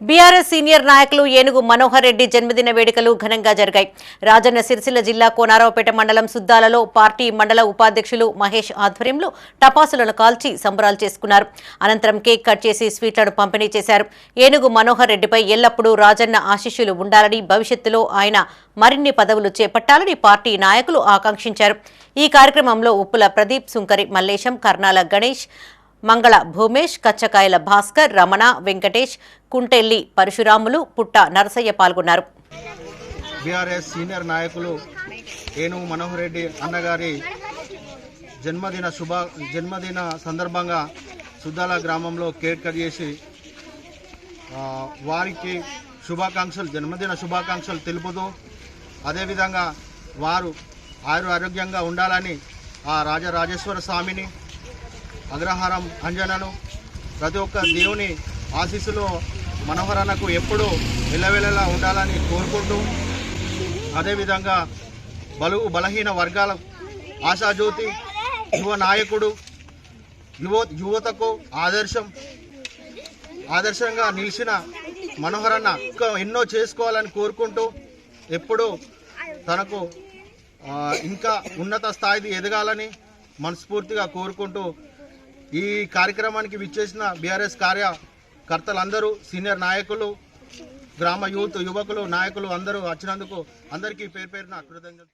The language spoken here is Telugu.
బీఆర్ఎస్ సీనియర్ నాయకులు ఏనుగు మనోహర్ రెడ్డి జన్మదిన వేడుకలు ఘనంగా జరిగాయి. రాజన్న సిరిసిల్ల జిల్లా కోనారావుపేట మండలం సుద్దాలలో పార్టీ మండల ఉపాధ్యక్షులు మహేష్ ఆధ్వర్యంలో టపాసులను కాల్చి సంబరాలు చేసుకున్నారు. అనంతరం కేక్ కట్ చేసి స్వీట్లను పంపిణీ చేశారు. ఏనుగు మనోహర్ రెడ్డిపై ఎల్లప్పుడూ రాజన్న ఆశీస్సులు ఉండాలని భవిష్యత్తులో ఆయన మరిన్ని పదవులు చేపట్టాలని పార్టీ నాయకులు ఆకాంక్షించారు. ఈ కార్యక్రమంలో ఉప్పుల ప్రదీప్ సుంకరి మల్లేశం కర్నాల గణేష్ మంగళ భూమేష్ కచ్చకాయల భాస్కర్ రమణ వెంకటేష్ కుంటెల్లి పరశురాములు పుట్ట నరసయ్య పాల్గొన్నారు. బీఆర్ఎస్ సీనియర్ నాయకులు ఏను మనోహర్ రెడ్డి అన్నగారి జన్మదిన శుభ జన్మదిన సందర్భంగా సుద్దాల గ్రామంలో కేక్ కట్ చేసి వారికి శుభాకాంక్షలు జన్మదిన శుభాకాంక్షలు తెలుపుతూ అదేవిధంగా వారు ఆరు ఆరోగ్యంగా ఉండాలని ఆ రాజరాజేశ్వర స్వామిని అగ్రహారం అంజనను ప్రతి ఒక్క దేవుని ఆశీస్సులో మనోహరణకు ఎప్పుడూ వెళ్ళవెళ్ళలా ఉండాలని కోరుకుంటూ అదేవిధంగా బలుగు బలహీన వర్గాల ఆశాజ్యోతి యువ నాయకుడు యువ యువతకు ఆదర్శం ఆదర్శంగా నిలిచిన మనోహరన్న ఇంకా ఎన్నో చేసుకోవాలని కోరుకుంటూ ఎప్పుడూ తనకు ఇంకా ఉన్నత స్థాయికి ఎదగాలని మనస్ఫూర్తిగా కోరుకుంటూ ఈ కార్యక్రమానికి విచ్చేసిన బీఆర్ఎస్ కార్యకర్తలందరూ సీనియర్ నాయకులు గ్రామ యూత్ యువకులు నాయకులు అందరూ వచ్చినందుకు అందరికీ పేరు పేరున కృతజ్ఞతలు.